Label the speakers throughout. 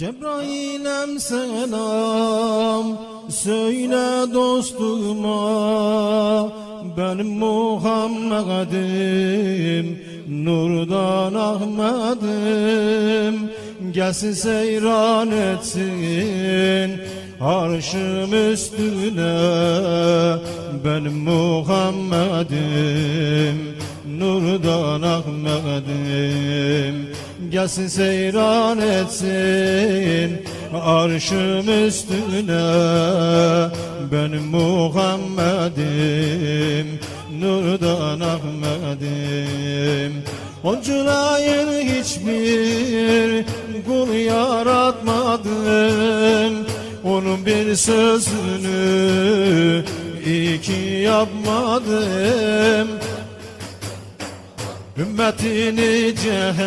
Speaker 1: Cebrail'em selam söyle dostuma benim Muhammed'im nurdan Ahmet'im gelsin seyran etsin arşım üstüne benim Muhammed'im nurdan Ahmet'im gelsin seyran etsin. Arşım üstüne benim Muhammed'im nurdan Ahmet'im. Onculayın hiçbir kul yaratmadım. Onun bir sözünü iki yapmadım Ümmetini cehennemde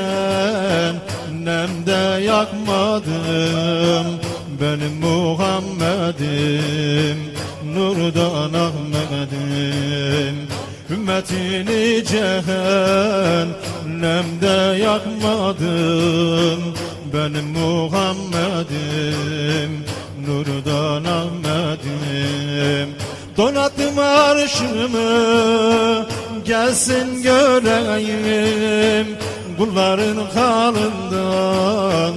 Speaker 1: yakmadım. Benim Muhammed'im nurdan Ahmet'im. Ümmetini cehennemde yakmadım. Benim Muhammed'im nurdan Ahmet'im. Donattım arşımı gelsin göreyim Kulların halından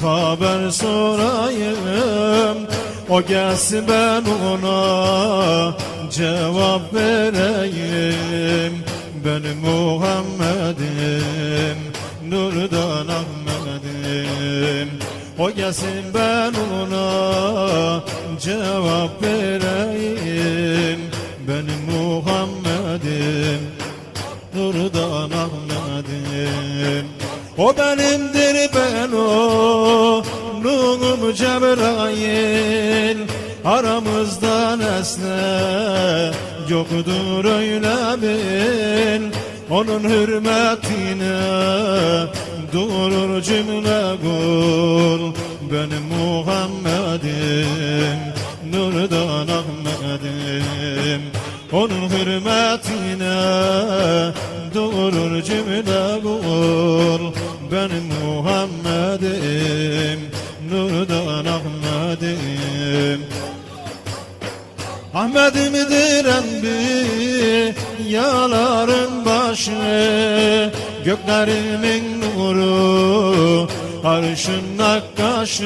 Speaker 1: haber sorayım. O gelsin ben ona cevap vereyim. Benim Muhammed'im nurdan Ahmet'im. O gelsin ben ona cevap vereyim. Benim Muhammed'im O benimdir ben o Nuhum Cebrail. Aramızda nesne Yoktur öyle bil. Onun hürmetine Durur cümle kul. Benim Muhammed'im Nurdan Ahmet'im. Onun hürmetine durur cümle kul Benim Muhammed'im Nurdan Ahmet'im. Ahmet'imdir enbiyaların başı Göklerimin nuru Arşın nakkaşı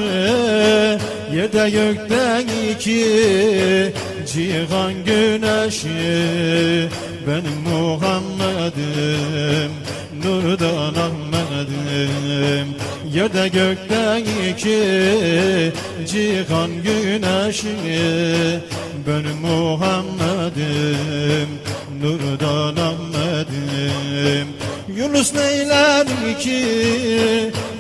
Speaker 1: Yerde gökten iki Cihan güneşi. Benim Muhammed'im Nurdan Ahmet'im Yerde gökten iki Cihan güneşi Benim Muhammed'im Nurdan Ahmet'im Yunus neyler ki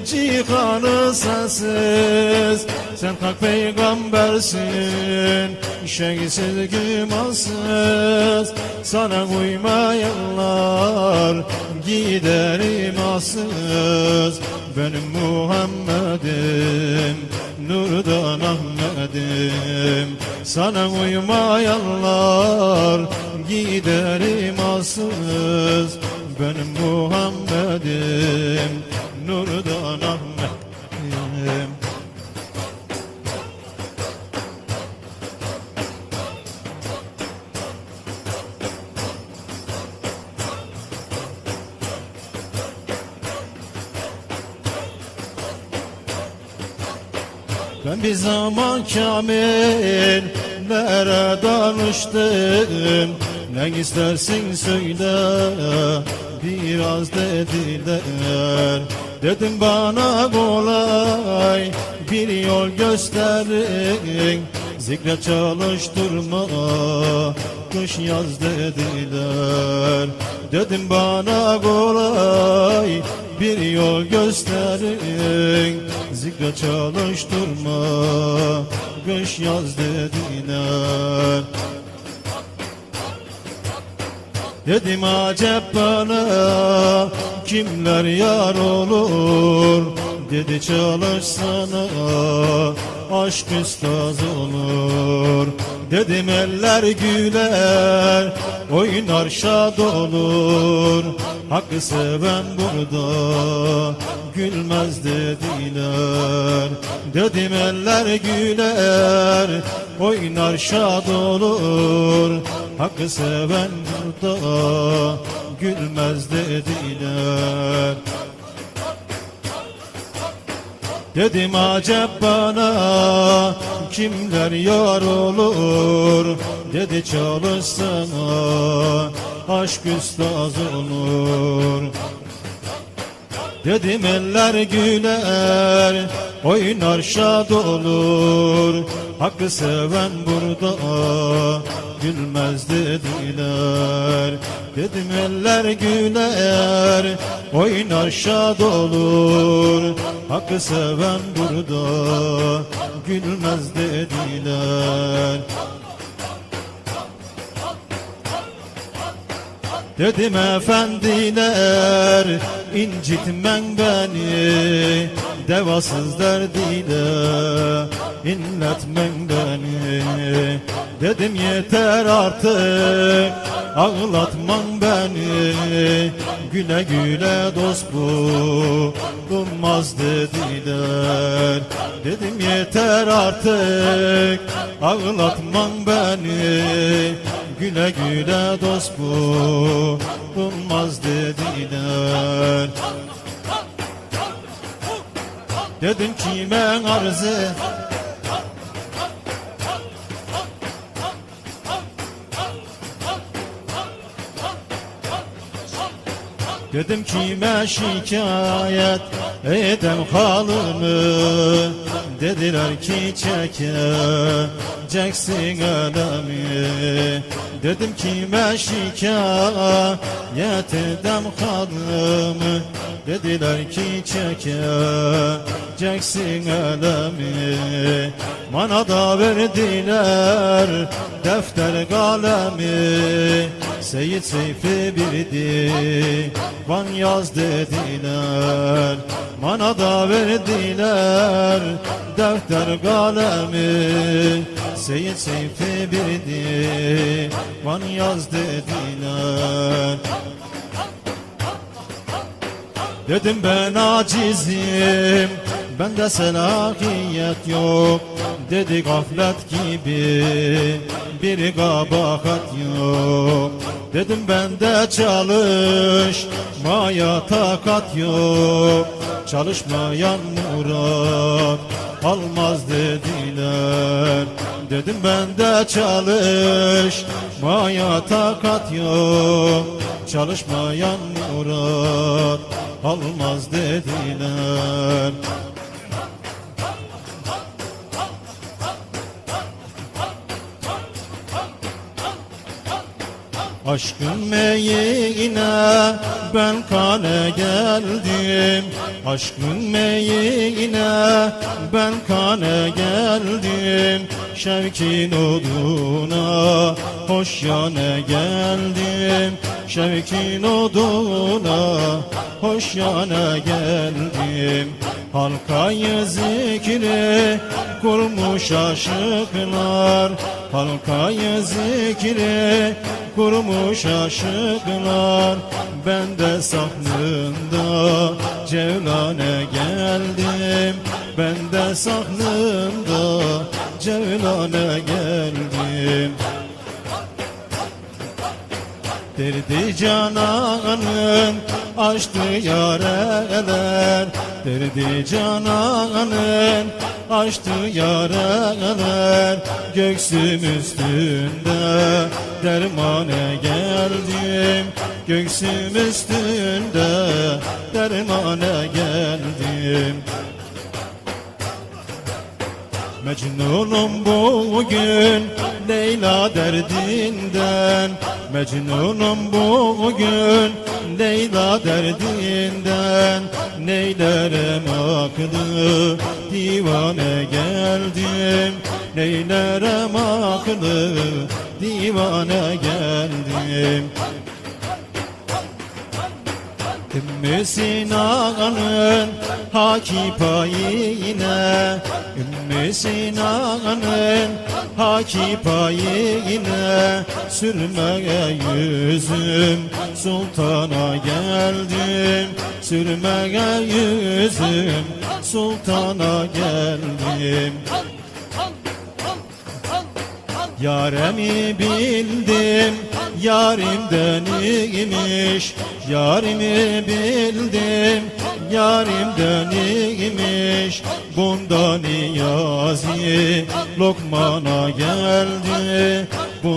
Speaker 1: cihanı sensiz? Sen hak peygambersin Şeysiz gümansız Sana uymayanlar Gider imansız. Benim Muhammed'im Nurdan Ahmet'im Sana uymayanlar Gider imansız benim Muhammed'im Nurdan Ahmet'im. Ben bir zaman kamil Nere danıştım Ne istersin söyle Biraz dediler. Dedim bana kolay Bir yol gösterin. Zikre çalıştırma Kış yaz dediler. Dedim bana kolay Bir yol gösterin. Zikre çalıştırma Kış yaz dediler Dedim acep bana kimler yar olur? Dedi çalışsana aşk üstaz olur. Dedim eller güler oynar şad olur. Hakkı seven burada gülmez dediler. Dedim eller güler oynar şad olur Hakkı seven burada gülmez dediler. Dedim acep bana kimler yar olur? Dedi çalışsana aşk üstaz olur. Dedim eller güler oynar şad olur Hakkı seven burada gülmez dediler Dedim eller güler oynar şad olur Hakkı seven burada gülmez dediler Dedim efendiler incitmen beni Devasız derdiyle inletmen beni Dedim yeter artık ağlatman beni. Güle güle dost bulunmaz dediler. Dedim yeter artık ağlatman beni. Güle güle dost bulunmaz dediler Dedim kime arzı Dedim kime şikayet edem halımı. Dediler ki çekeceksin elemi Dedim kime şikayet edem halımı. Dediler ki çekeceksin elemi Bana da verdiler defter kalemi Seyit Seyfi bir divan yaz dediler. Bana da verdiler defter kalemi Seyit Seyfi bir divan yaz dediler. Dedim ben acizim Bende selahiyet yok. Dedi gaflet gibi Bir kabahat yok. Dedim bende çalışmaya takat yok. Çalışmayan murat almaz dediler Dedim bende çalışmaya takat yok. Çalışmayan murat almaz dediler. Aşkın meyine ben kale geldim. Aşkın meyine ben kale geldim Şevkin oduna hoş yana geldim Şevkin oduna hoş yana geldim Halkayı zikri kurmuş aşıklar. Halkayı zikri kurmuş aşıklar. Ben de sahnında Cevlane geldim Ben de sahnında Cevlane geldim. Derdi cananın açtı yareler. Derdi cananın açtı yareler. Göksüm üstünde dermane geldim. Göksüm üstünde dermane geldim Mecnunum bugün Leyla derdinden. Mecnunum bugün Leyla derdinden. Neylerem aklı divane geldim. Neylerem aklı divane geldim Ümmü Sinan'ın haki payine Ümmü Sinan'ın haki payine Sürmeye yüzüm sultana geldim. Sürmeye yüzüm sultana geldim Yaremi bildim, yarimden iyiymiş Yarimi bildim, yarimden iyiymiş Bundan Niyazi Lokman'a geldi